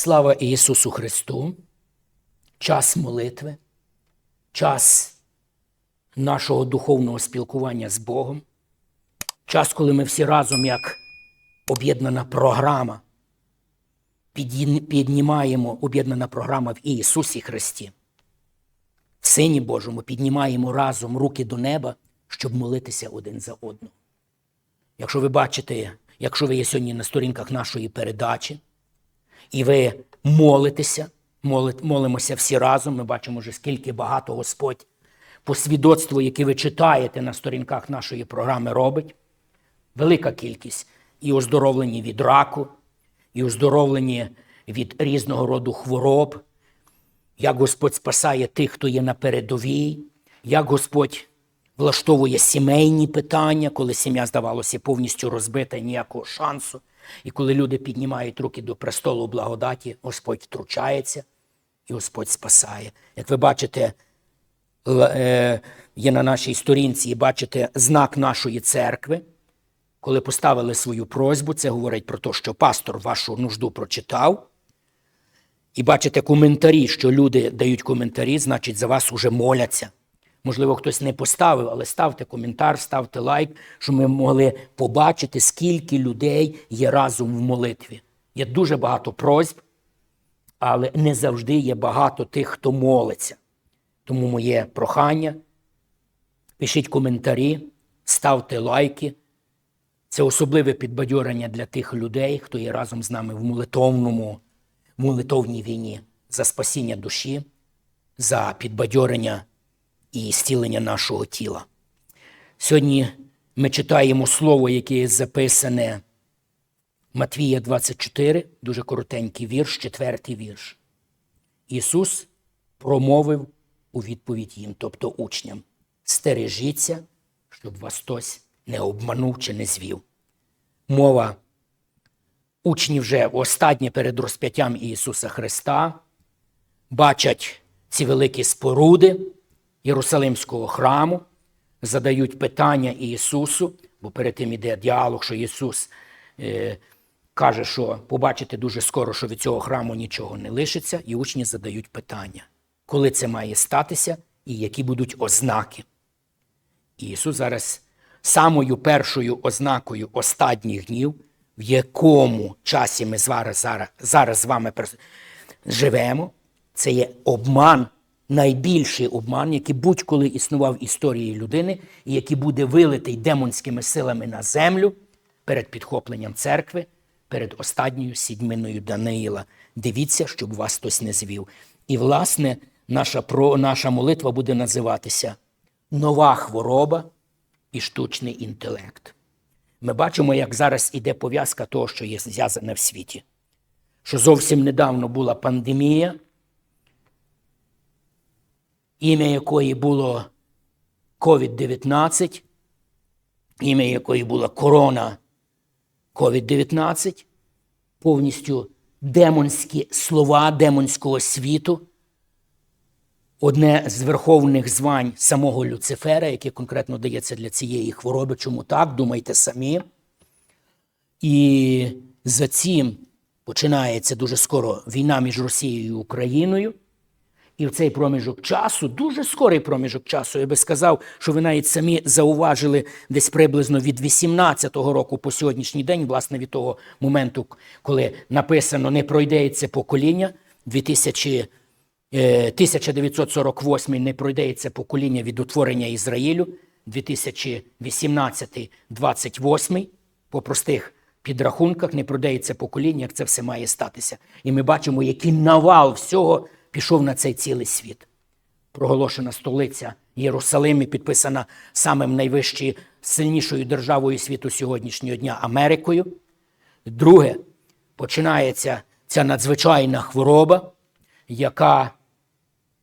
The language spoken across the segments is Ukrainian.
Слава Ісусу Христу! Час молитви, час нашого духовного спілкування з Богом, час, коли ми всі разом, як об'єднана програма, піднімаємо об'єднана програма в Ісусі Христі. В Сині Божому піднімаємо разом руки до неба, щоб молитися один за одного. Якщо ви бачите, якщо ви є сьогодні на сторінках нашої передачі, і ви молитеся, молит, молимося всі разом. Ми бачимо вже скільки багато Господь по свідоцтву, яке ви читаєте на сторінках нашої програми, робить. Велика кількість і оздоровлені від раку, і оздоровлені від різного роду хвороб, як Господь спасає тих, хто є на передовій, як Господь влаштовує сімейні питання, коли сім'я здавалося повністю розбита і ніякого шансу. І коли люди піднімають руки до престолу благодаті, Господь втручається і Господь спасає. Як ви бачите, е, є на нашій сторінці, і бачите знак нашої церкви. Коли поставили свою просьбу, це говорить про те, що пастор вашу нужду прочитав. І бачите коментарі, що люди дають коментарі, значить, за вас уже моляться. Можливо, хтось не поставив, але ставте коментар, ставте лайк, щоб ми могли побачити, скільки людей є разом в молитві. Є дуже багато просьб, але не завжди є багато тих, хто молиться. Тому моє прохання. Пишіть коментарі, ставте лайки. Це особливе підбадьорення для тих людей, хто є разом з нами в молитовному, молитовній війні за спасіння душі, за підбадьорення і зцілення нашого тіла. Сьогодні ми читаємо слово, яке є записане Матвія 24, дуже коротенький вірш, четвертий вірш. Ісус промовив у відповідь їм, тобто учням: стережіться, щоб вас хтось не обманув чи не звів. Мова учнів вже останнє перед розп'яттям Ісуса Христа бачать ці великі споруди Єрусалимського храму, задають питання Ісусу, бо перед тим іде діалог, що Ісус е, каже, що побачите дуже скоро, що від цього храму нічого не лишиться, і учні задають питання, коли це має статися і які будуть ознаки. І Ісус зараз самою першою ознакою останніх днів, в якому часі ми зараз, зараз, зараз з вами живемо, це є обман, найбільший обман, який будь-коли існував в історії людини, і який буде вилитий демонськими силами на землю перед підхопленням церкви, перед останньою сідьминою Даниїла. Дивіться, щоб вас хтось не звів. І, власне, наша, про, наша молитва буде називатися Нова хвороба і штучний інтелект. Ми бачимо, як зараз іде пов'язка того, що є зв'язане в світі. Що зовсім недавно була пандемія, ім'я якої було COVID-19, ім'я якої була корона COVID-19, повністю демонські слова демонського світу, одне з верховних звань самого Люцифера, яке конкретно дається для цієї хвороби. Чому так? Думайте самі. І за цим починається дуже скоро війна між Росією і Україною. І в цей проміжок часу, дуже скорий проміжок часу, я би сказав, що ви навіть самі зауважили десь приблизно від 18-го року по сьогоднішній день, власне, від того моменту, коли написано не пройдеться покоління, 2000, е, 1948 не пройдеться покоління від утворення Ізраїлю, 2018-28 по простих підрахунках не пройдеться покоління, як це все має статися. І ми бачимо, який навал всього пішов на цей цілий світ. Проголошена столиця Єрусалим і підписана самим найвищою, сильнішою державою світу сьогоднішнього дня Америкою. Друге, починається ця надзвичайна хвороба, яка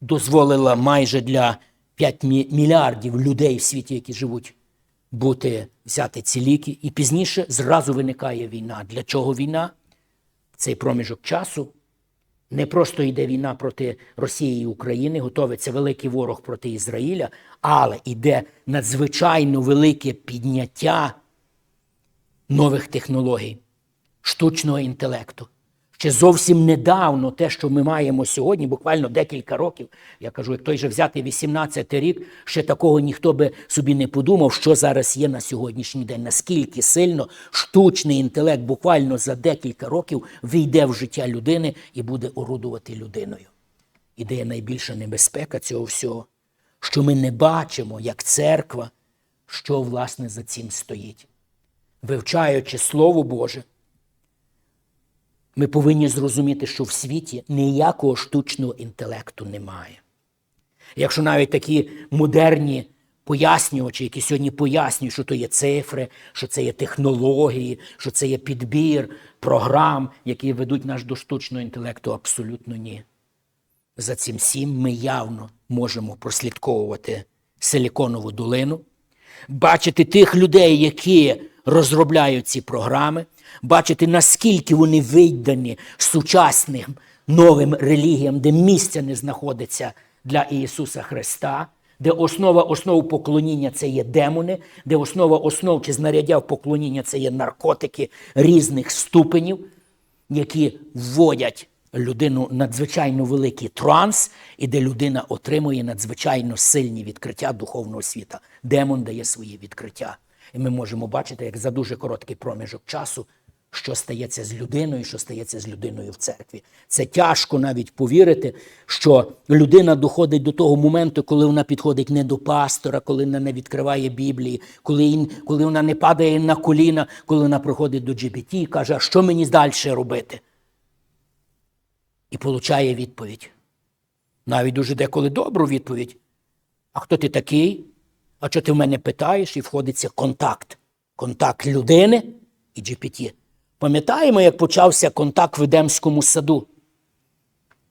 дозволила майже для 5 мільярдів людей в світі, які живуть, бути взяти ці ліки. І пізніше зразу виникає війна. Для чого війна? Цей проміжок часу не просто йде війна проти Росії і України, готовиться великий ворог проти Ізраїля, але йде надзвичайно велике підняття нових технологій, штучного інтелекту, Ще зовсім недавно те, що ми маємо сьогодні, буквально декілька років, я кажу, як той же взяти 18 рік, ще такого ніхто би собі не подумав, що зараз є на сьогоднішній день. Наскільки сильно штучний інтелект буквально за декілька років війде в життя людини і буде орудувати людиною. І де є найбільша небезпека цього всього, що ми не бачимо, як церква, що власне за цим стоїть. Вивчаючи Слово Боже, ми повинні зрозуміти, що в світі ніякого штучного інтелекту немає. Якщо навіть такі модерні пояснювачі, які сьогодні пояснюють, що то є цифри, що це є технології, що це є підбір програм, які ведуть нас до штучного інтелекту, абсолютно ні. За цим всім ми явно можемо прослідковувати Силіконову долину, бачити тих людей, які розробляють ці програми, бачити, наскільки вони видані сучасним новим релігіям, де місця не знаходиться для Ісуса Христа, де основа основ поклоніння це є демони, де основа основ чи знаряддя поклоніння це є наркотики різних ступенів, які вводять людину надзвичайно великий транс, і де людина отримує надзвичайно сильні відкриття духовного світа. Демон дає свої відкриття. І ми можемо бачити, як за дуже короткий проміжок часу, що стається з людиною, що стається з людиною в церкві. Це тяжко навіть повірити, що людина доходить до того моменту, коли вона підходить не до пастора, коли вона не відкриває Біблії, коли, коли вона не падає на коліна, коли вона приходить до GBT і каже, а що мені далі робити? І получає відповідь. Навіть дуже деколи добру відповідь. А хто ти такий? А що ти в мене питаєш? І входиться контакт. Контакт людини і GPT. Пам'ятаємо, як почався контакт в Едемському саду?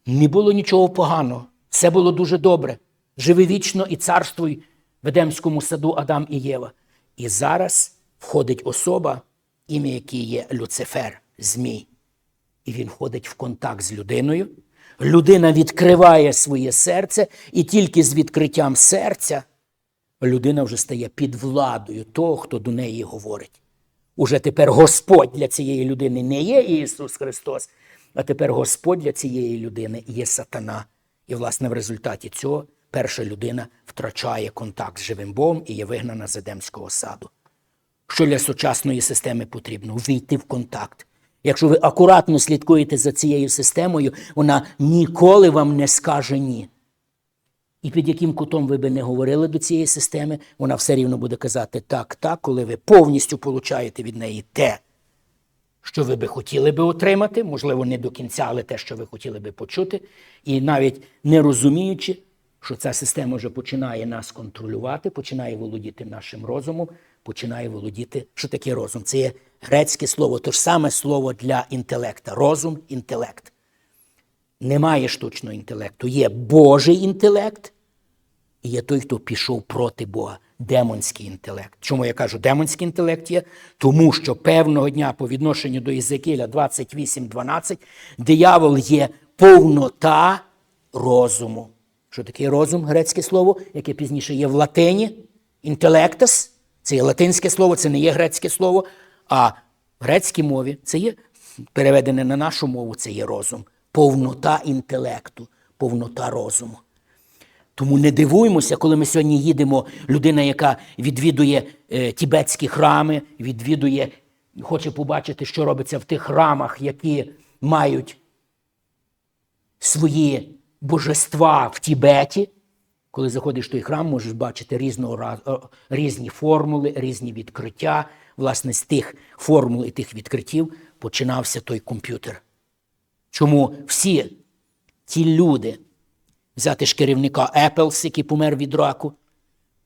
Не було нічого поганого. Все було дуже добре. Живи вічно і царствуй в Едемському саду Адам і Єва. І зараз входить особа, ім'я якій є Люцифер, Змій. І він входить в контакт з людиною. Людина відкриває своє серце, і тільки з відкриттям серця людина вже стає під владою того, хто до неї говорить. Уже тепер Господь для цієї людини не є Ісус Христос, а тепер Господь для цієї людини є сатана. І, власне, в результаті цього перша людина втрачає контакт з живим Богом і є вигнана з Едемського саду. Що для сучасної системи потрібно? Війти в контакт. Якщо ви акуратно слідкуєте за цією системою, вона ніколи вам не скаже ні. І під яким кутом ви би не говорили до цієї системи, вона все рівно буде казати так, так, коли ви повністю получаєте від неї те, що ви би хотіли би отримати, можливо, не до кінця, але те, що ви хотіли би почути, і навіть не розуміючи, що ця система вже починає нас контролювати, починає володіти нашим розумом, починає володіти, що таке розум. Це є грецьке слово, то ж саме слово для інтелекта. Розум, інтелект. Немає штучного інтелекту. Є Божий інтелект, і є той, хто пішов проти Бога. Демонський інтелект. Чому я кажу демонський інтелект є? Тому що певного дня по відношенню до Єзекіля 28.12 диявол є повнота розуму. Що таке розум, грецьке слово, яке пізніше є в латині? Інтелектас. Це є латинське слово, це не є грецьке слово. А в грецькій мові це є переведене на нашу мову, це є розум. Повнота інтелекту, повнота розуму. Тому не дивуємося, коли ми сьогодні їдемо, людина, яка відвідує е, тібетські храми, відвідує, хоче побачити, що робиться в тих храмах, які мають свої божества в Тібеті. Коли заходиш в той храм, можеш бачити різного різні формули, різні відкриття. Власне, з тих формул і тих відкриттів починався той комп'ютер. Чому всі ті люди, взяти ж керівника Apples, який помер від раку,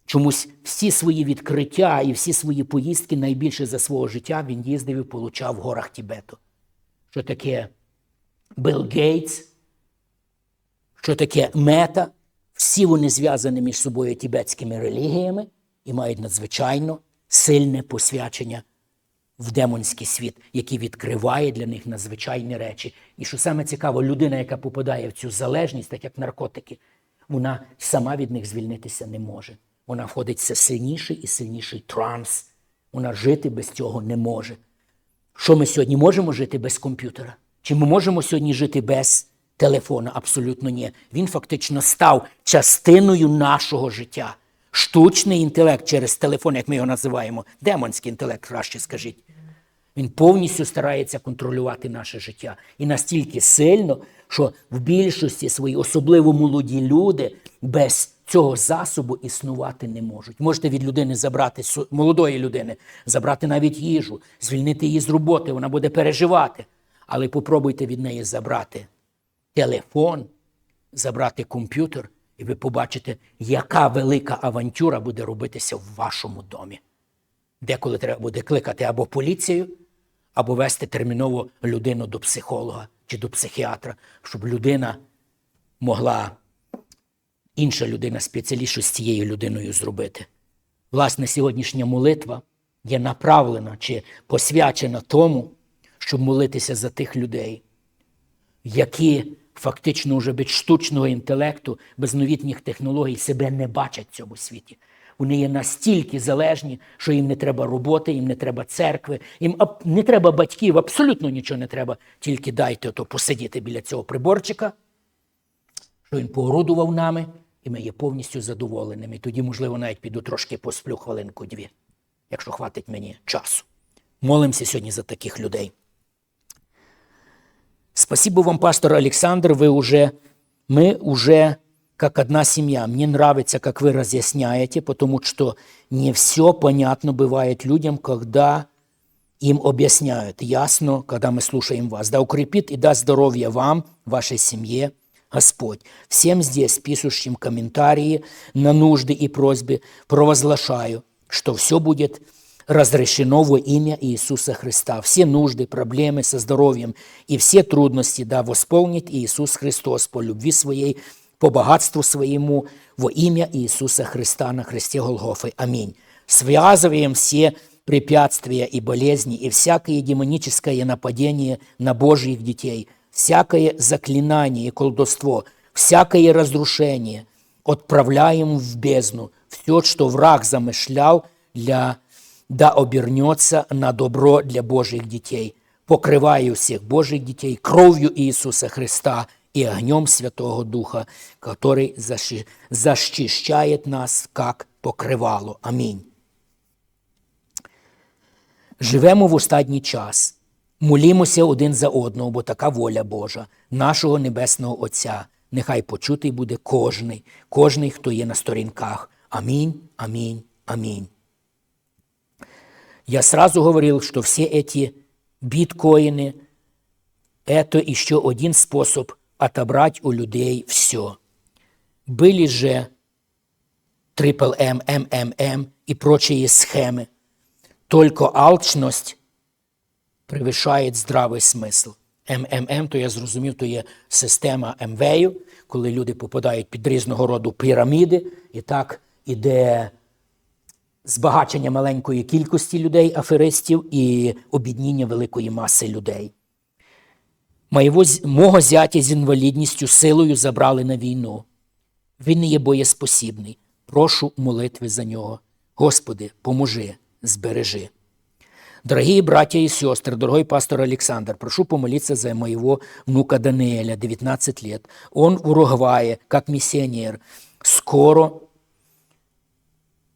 чомусь всі свої відкриття і всі свої поїздки найбільше за свого життя він їздив і получав в горах Тібету. Що таке Білл Гейтс, що таке мета, всі вони зв'язані між собою тібетськими релігіями і мають надзвичайно сильне посвячення в демонський світ, який відкриває для них надзвичайні речі. І що саме цікаво, людина, яка попадає в цю залежність, так як наркотики, вона сама від них звільнитися не може. Вона входить в все сильніший і сильніший транс. Вона жити без цього не може. Що ми сьогодні можемо жити без комп'ютера? Чи ми можемо сьогодні жити без телефона? Абсолютно ні. Він фактично став частиною нашого життя. Штучний інтелект через телефон, як ми його називаємо, демонський інтелект, краще скажіть. Він повністю старається контролювати наше життя. І настільки сильно, що в більшості своїй, особливо молоді люди, без цього засобу існувати не можуть. Можете від людини забрати молодої людини, забрати навіть їжу, звільнити її з роботи, вона буде переживати. Але попробуйте від неї забрати телефон, забрати комп'ютер, і ви побачите, яка велика авантюра буде робитися в вашому домі. Деколи треба буде кликати або поліцію, або вести терміново людину до психолога чи до психіатра, щоб людина могла, інша людина, спеціаліст, що з цією людиною зробити. Власне, сьогоднішня молитва є направлена чи посвячена тому, щоб молитися за тих людей, які фактично вже без штучного інтелекту, без новітніх технологій себе не бачать в цьому світі. Вони є настільки залежні, що їм не треба роботи, їм не треба церкви, їм не треба батьків, абсолютно нічого не треба. Тільки дайте ото посидіти біля цього приборчика, що він поорудував нами, і ми є повністю задоволеними. Тоді, можливо, навіть піду трошки посплю хвилинку-дві, якщо хватить мені часу. Молимося сьогодні за таких людей. Спасибо вам, пастор Александр, вы уже, мы уже как одна семья. Мне нравится, как вы разъясняете, потому что не все понятно бывает людям, когда им объясняют. Ясно, когда мы слушаем вас. Да укрепит и даст здоровья вам, вашей семье, Господь. Всем здесь, пишущим комментарии на нужды и просьбы, провозглашаю, что все будет разрешено во имя Иисуса Христа. Все нужды, проблемы со здоровьем и все трудности да восполнит Иисус Христос по любви своей, по богатству своему во имя Иисуса Христа на кресте Голгофы. Аминь. Связываем все препятствия и болезни и всякое демоническое нападение на Божьих детей, всякое заклинание и колдовство, всякое разрушение отправляем в бездну. Все, что враг замышлял, для, да обернется на добро для Божьих детей. Покрываю всех Божьих детей кровью Иисуса Христа и огнем Святого Духа, который защи- защищает нас, как покривало. Амінь. Живемо в останній час. Молімося один за одного, бо така воля Божа, нашого Небесного Отця. Нехай почутий буде кожний, кожний, хто є на сторінках. Амінь, амінь, амінь. Я сразу говорил, что все эти биткоины – это еще один способ отобрать у людей все. Были же Triple M, MMM и прочие схемы. Только алчность превишає здравий смисл. МММ, то я зрозумів, то є система МВЕю, коли люди попадають під різного роду піраміди, і так іде збагачення маленької кількості людей, аферистів, і обідніння великої маси людей. Моєго, мого зятя з інвалідністю силою забрали на війну. Він не є боєспосібний. Прошу молитви за нього. Господи, поможи, збережи. Дорогие братья и сестры, дорогой пастор Александр, прошу помолиться за моего внука Даниэля, 19 лет. Он в Уругвае, как миссионер. Скоро,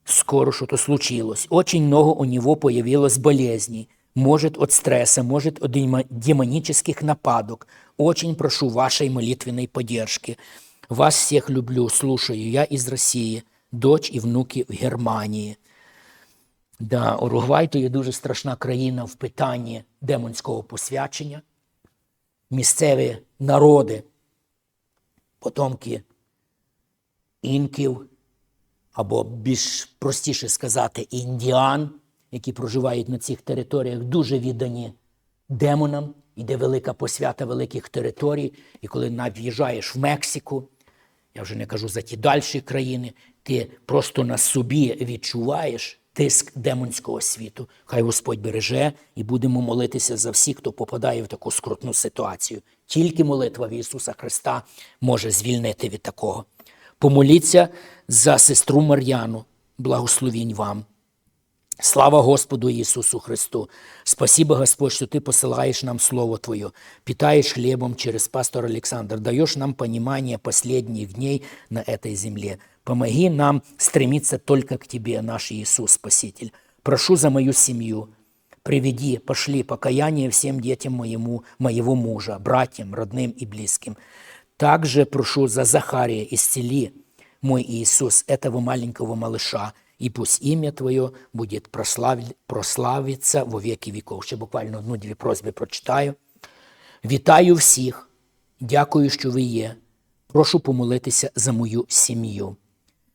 скоро что-то случилось. Очень много у него появилось болезней. Может от стресса, может от демо- демонических нападок. Очень прошу вашей молитвенной поддержки. Вас всех люблю, слушаю. Я из России, дочь и внуки в Германии. Да, Уругвай то є дуже страшна країна в питанні демонського посвячення. Місцеві народи, потомки інків, або більш простіше сказати, індіан, які проживають на цих територіях, дуже віддані демонам. Йде велика посвята великих територій. І коли навіть в'їжджаєш в Мексику, я вже не кажу за ті дальші країни, ти просто на собі відчуваєш тиск демонського світу. Хай Господь береже і будемо молитися за всіх, хто попадає в таку скрутну ситуацію. Тільки молитва в Ісуса Христа може звільнити від такого. Помоліться за сестру Мар'яну, благословінь вам. Слава Господу Ісусу Христу! Спасибо, Господь, что Ты посылаешь нам Слово Твое, питаешь хлебом через пастора Александра, даешь нам понимание последних дней на этой земле. Помоги нам стремиться только к Тебе, наш Иисус Спаситель. Прошу за мою семью, приведи, пошли покаяние всем детям моему, моего мужа, братьям, родным и близким. Также прошу за Захария, исцели, мой Иисус, этого маленького малыша, и пусть имя Твое будет прославиться во веки веков. Ще буквально одну-дві просьби прочитаю. Вітаю всіх, дякую, що ви є. Прошу помолитися за мою сім'ю.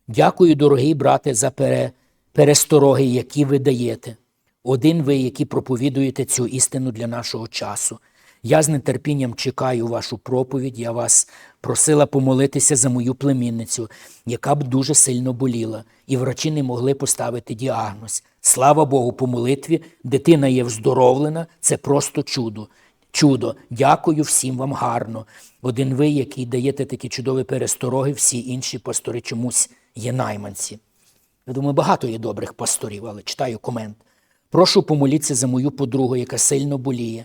Дякую, дорогий брате, за пере, перестороги, які ви даєте. Один ви, які проповідуєте цю істину для нашого часу. Я з нетерпінням чекаю вашу проповідь. Я вас просила помолитися за мою племінницю, яка б дуже сильно боліла, і врачі не могли поставити діагноз. Слава Богу, по молитві дитина є вздоровлена, це просто чудо. Чудо, дякую всім вам гарно. Один ви, який даєте такі чудові перестороги, всі інші пастори чомусь є найманці. Я думаю, багато є добрих пасторів, але читаю комент. Прошу помоліться за мою подругу, яка сильно боліє.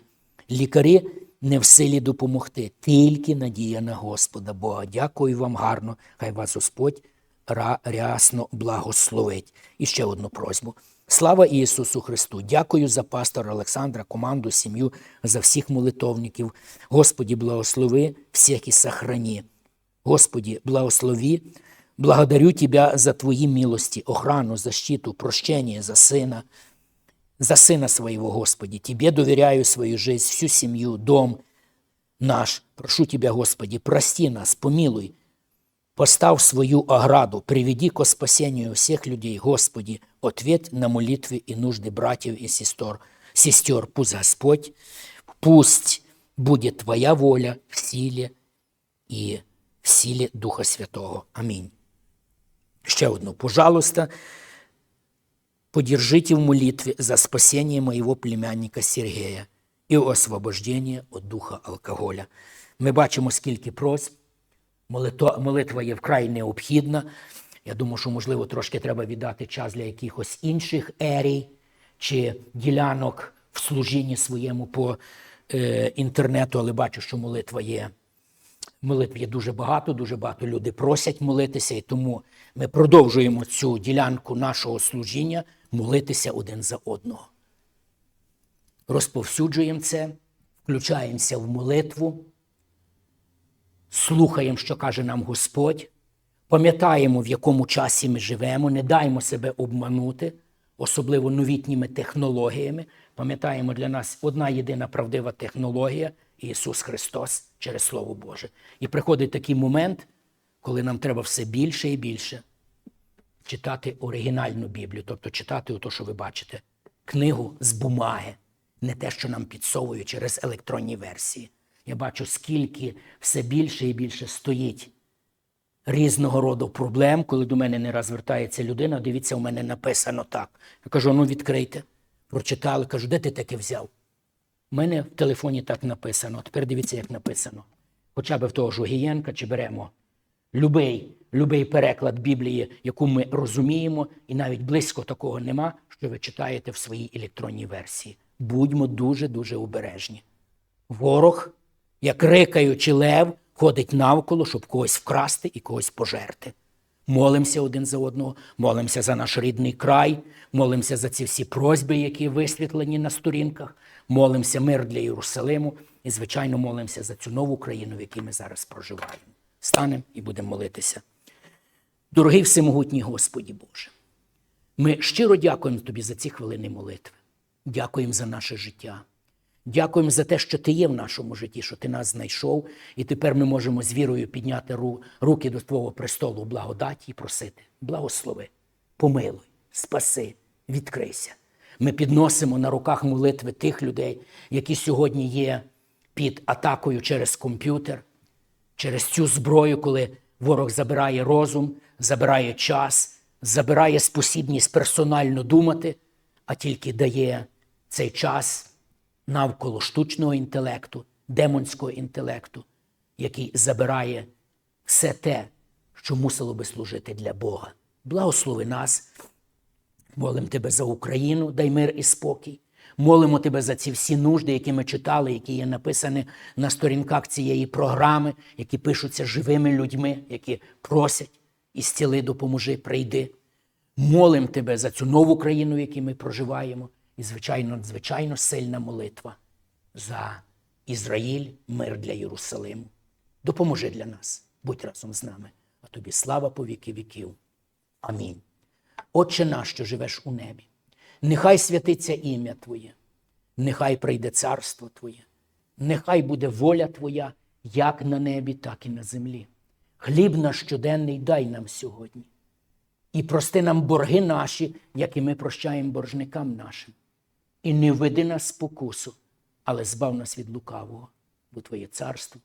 Лікарі не в силі допомогти, тільки надія на Господа Бога. Дякую вам гарно. Хай вас Господь рясно благословить. І ще одну просьбу. Слава Ісусу Христу! Дякую за пастора Олександра, команду, сім'ю, за всіх молитовників. Господі, благослови всіх і сохрані. Господи, благослови, благодарю Тебя за Твои милости, охрану, защиту, прощение за сына, за сына своего, Господи. Тебе доверяю свою жизнь, всю семью, дом наш. Прошу Тебя, Господи, прости нас, помилуй. Постав свою ограду, приведи ко спасению всех людей, Господи, ответь на молитвы и нужды братьев и сестер. Сестер, пусть Господь, пусть будет Твоя воля в силе і в силі Духа Святого. Амінь. Ще одну, пожалуйста, подержите в молитве за спасение моего племянника Сергея і освобождення від духа алкоголя. Ми бачимо, скільки просьб. Молитва є вкрай необхідна. Я думаю, що, можливо, трошки треба віддати час для якихось інших ерій чи ділянок в служінні своєму по е, інтернету, але бачу, що молитва є Молитв є дуже багато, дуже багато люди просять молитися, і тому ми продовжуємо цю ділянку нашого служіння молитися один за одного. Розповсюджуємо це, включаємося в молитву, слухаємо, що каже нам Господь, пам'ятаємо, в якому часі ми живемо, не даймо себе обманути, особливо новітніми технологіями. Пам'ятаємо, для нас одна єдина правдива технологія Ісус Христос через Слово Боже. І приходить такий момент, коли нам треба все більше і більше читати оригінальну Біблію, тобто читати ото, що ви бачите, книгу з бумаги, не те, що нам підсовують через електронні версії. Я бачу, скільки все більше і більше стоїть різного роду проблем, коли до мене не раз звертається людина, дивіться, у мене написано так. Я кажу, ну відкрийте. Прочитали, кажу, де ти таке взяв? У мене в телефоні так написано. Тепер дивіться, як написано. Хоча б в того ж Огієнка, чи беремо любий, любий переклад Біблії, яку ми розуміємо, і навіть близько такого нема, що ви читаєте в своїй електронній версії. Будьмо дуже-дуже обережні. Ворог, як рикаючи лев, ходить навколо, щоб когось вкрасти і когось пожерти. Молимося один за одного, молимося за наш рідний край, молимося за ці всі просьби, які висвітлені на сторінках, молимося мир для Єрусалиму і, звичайно, молимося за цю нову країну, в якій ми зараз проживаємо. Станемо і будемо молитися. Дорогий всемогутній Господі Боже, ми щиро дякуємо Тобі за ці хвилини молитви. Дякуємо за наше життя. Дякуємо за те, що ти є в нашому житті, що ти нас знайшов, і тепер ми можемо з вірою підняти руки до Твого престолу благодаті і просити. Благослови, помилуй, спаси, відкрийся. Ми підносимо на руках молитви тих людей, які сьогодні є під атакою через комп'ютер, через цю зброю, коли ворог забирає розум, забирає час, забирає спосібність персонально думати, а тільки дає цей час навколо штучного інтелекту, демонського інтелекту, який забирає все те, що мусило би служити для Бога. Благослови нас, Молимо тебе за Україну, дай мир і спокій. Молимо тебе за ці всі нужди, які ми читали, які є написані на сторінках цієї програми, які пишуться живими людьми, які просять і зціли, допоможи, прийди. Молим тебе за цю нову країну, в якій ми проживаємо, і, звичайно, надзвичайно сильна молитва за Ізраїль, мир для Єрусалиму. Допоможи для нас, будь разом з нами. А тобі слава по віки віків. Амінь. Отче наш, що живеш у небі, нехай святиться ім'я Твоє, нехай прийде царство Твоє, нехай буде воля Твоя, як на небі, так і на землі. Хліб наш щоденний дай нам сьогодні. І прости нам борги наші, як і ми прощаємо боржникам нашим. І не введи нас спокусу, але збав нас від лукавого, бо Твоє царство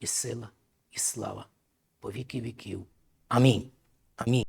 і сила, і слава по віки віків. Амінь. Амінь.